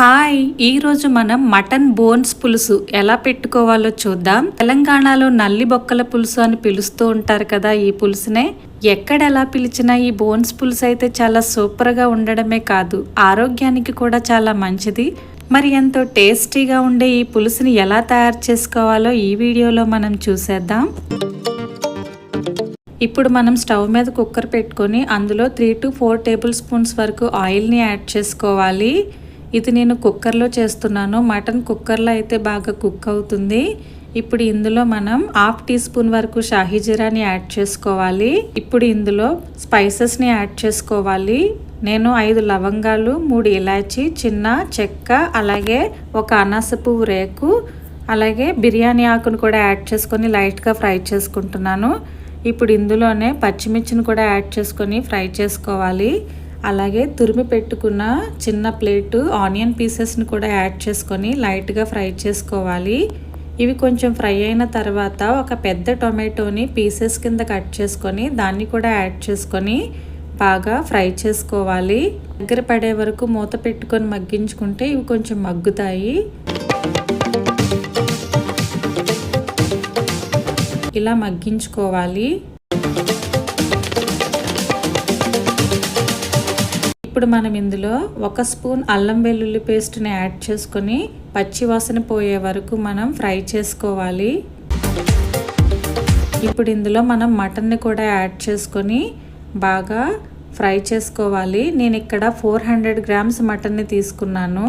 Hi ఈరోజు మనం mutton bones పులుసు ఎలా పెట్టుకోవాలో చూద్దాం. తెలంగాణలో నల్లి బొక్కల పులుసు అని పిలుస్తూ ఉంటారు కదా ఈ పులుసునే. ఎక్కడ ఎలా పిలిచినా ఈ బోన్స్ పులుసు అయితే చాలా సూపర్గా ఉండడమే కాదు ఆరోగ్యానికి కూడా చాలా మంచిది. మరి ఎంతో టేస్టీగా ఉండే ఈ పులుసుని ఎలా తయారు చేసుకోవాలో ఈ వీడియోలో మనం చూసేద్దాం. ఇప్పుడు మనం స్టవ్ మీద కుక్కర్ పెట్టుకొని అందులో three to four tablespoons వరకు ఆయిల్ని యాడ్ చేసుకోవాలి. ఇది నేను కుక్కర్లో చేస్తున్నాను. మటన్ కుక్కర్లో అయితే బాగా కుక్ అవుతుంది. ఇప్పుడు ఇందులో మనం హాఫ్ టీ స్పూన్ వరకు షాహీ జీరాని యాడ్ చేసుకోవాలి. ఇప్పుడు ఇందులో స్పైసెస్ని యాడ్ చేసుకోవాలి. నేను ఐదు లవంగాలు మూడు ఇలాచి చిన్న చెక్క అలాగే ఒక అనాస పువ్వు రేకు అలాగే బిర్యానీ ఆకును కూడా యాడ్ చేసుకొని లైట్గా ఫ్రై చేసుకుంటున్నాను. ఇప్పుడు ఇందులోనే పచ్చిమిర్చిని కూడా యాడ్ చేసుకొని ఫ్రై చేసుకోవాలి. అలాగే తురిమి పెట్టుకున్న చిన్న ప్లేటు ఆనియన్ పీసెస్ని కూడా యాడ్ చేసుకొని లైట్గా ఫ్రై చేసుకోవాలి. ఇవి కొంచెం ఫ్రై అయిన తర్వాత ఒక పెద్ద టొమాటోని పీసెస్ కింద కట్ చేసుకొని దాన్ని కూడా యాడ్ చేసుకొని బాగా ఫ్రై చేసుకోవాలి. దగ్గర పడే వరకు మూత పెట్టుకొని మగ్గించుకుంటే ఇవి కొంచెం మగ్గుతాయి. ఇలా మగ్గించుకోవాలి. ఇప్పుడు మనం ఇందులో ఒక స్పూన్ అల్లం వెల్లుల్లి పేస్ట్ని యాడ్ చేసుకొని పచ్చి వాసన పోయే వరకు మనం ఫ్రై చేసుకోవాలి. ఇప్పుడు ఇందులో మనం మటన్ని కూడా యాడ్ చేసుకొని బాగా ఫ్రై చేసుకోవాలి. నేను ఇక్కడ ఫోర్ హండ్రెడ్ గ్రామ్స్ మటన్ని తీసుకున్నాను.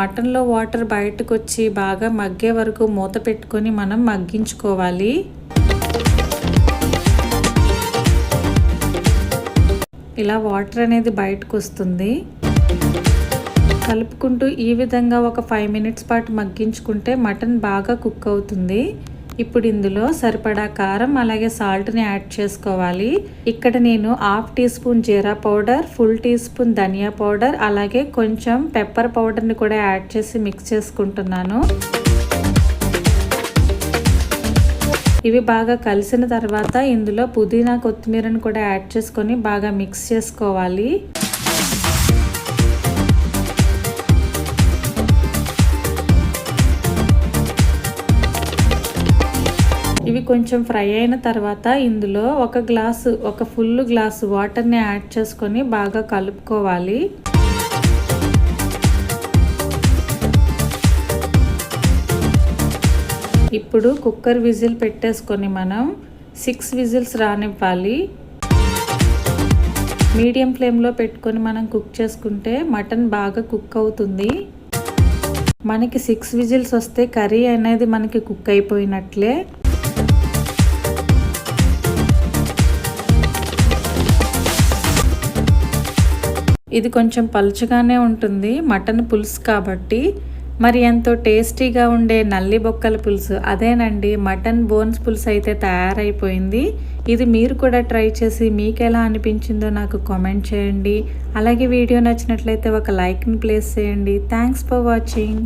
మటన్లో వాటర్ బయటకు వచ్చి బాగా మగ్గే వరకు మూత పెట్టుకొని మనం మగ్గించుకోవాలి. ఇలా వాటర్ అనేది బయటకు వస్తుంది. కలుపుకుంటూ ఈ విధంగా ఒక ఫైవ్ మినిట్స్ పాటు మగ్గించుకుంటే మటన్ బాగా కుక్ అవుతుంది. ఇప్పుడు ఇందులో సరిపడా కారం అలాగే సాల్ట్ని యాడ్ చేసుకోవాలి. ఇక్కడ నేను half teaspoon jeera powder full teaspoon dhania powder అలాగే కొంచెం పెప్పర్ పౌడర్ని కూడా యాడ్ చేసి మిక్స్ చేసుకుంటున్నాను. ఇవి బాగా కలిసిన తర్వాత ఇందులో పుదీనా కొత్తిమీరను కూడా యాడ్ చేసుకొని బాగా మిక్స్ చేసుకోవాలి. ఇవి కొంచెం ఫ్రై అయిన తర్వాత ఇందులో ఒక గ్లాసు ఒక ఫుల్ గ్లాసు వాటర్ని యాడ్ చేసుకొని బాగా కలుపుకోవాలి. ఇప్పుడు కుక్కర్ విజిల్ పెట్టేసుకొని మనం సిక్స్ విజిల్స్ రానివ్వాలి. మీడియం ఫ్లేమ్లో పెట్టుకొని మనం కుక్ చేసుకుంటే మటన్ బాగా కుక్ అవుతుంది. మనకి సిక్స్ విజిల్స్ వస్తే కర్రీ అనేది మనకి కుక్ అయిపోయినట్లే. ఇది కొంచెం పలుచగానే ఉంటుంది. మటన్ పులుసు కాబట్టి మరి ఎంతో టేస్టీగా ఉండే నల్లి బొక్కల పులుసు. అదేనండి మటన్ బోన్స్ పులుసు అయితే తయారైపోయింది. ఇది మీరు కూడా ట్రై చేసి మీకు ఎలా అనిపించిందో నాకు కామెంట్ చేయండి. అలాగే వీడియో నచ్చినట్లయితే ఒక లైక్ని ప్లేస్ చేయండి. Thanks for watching.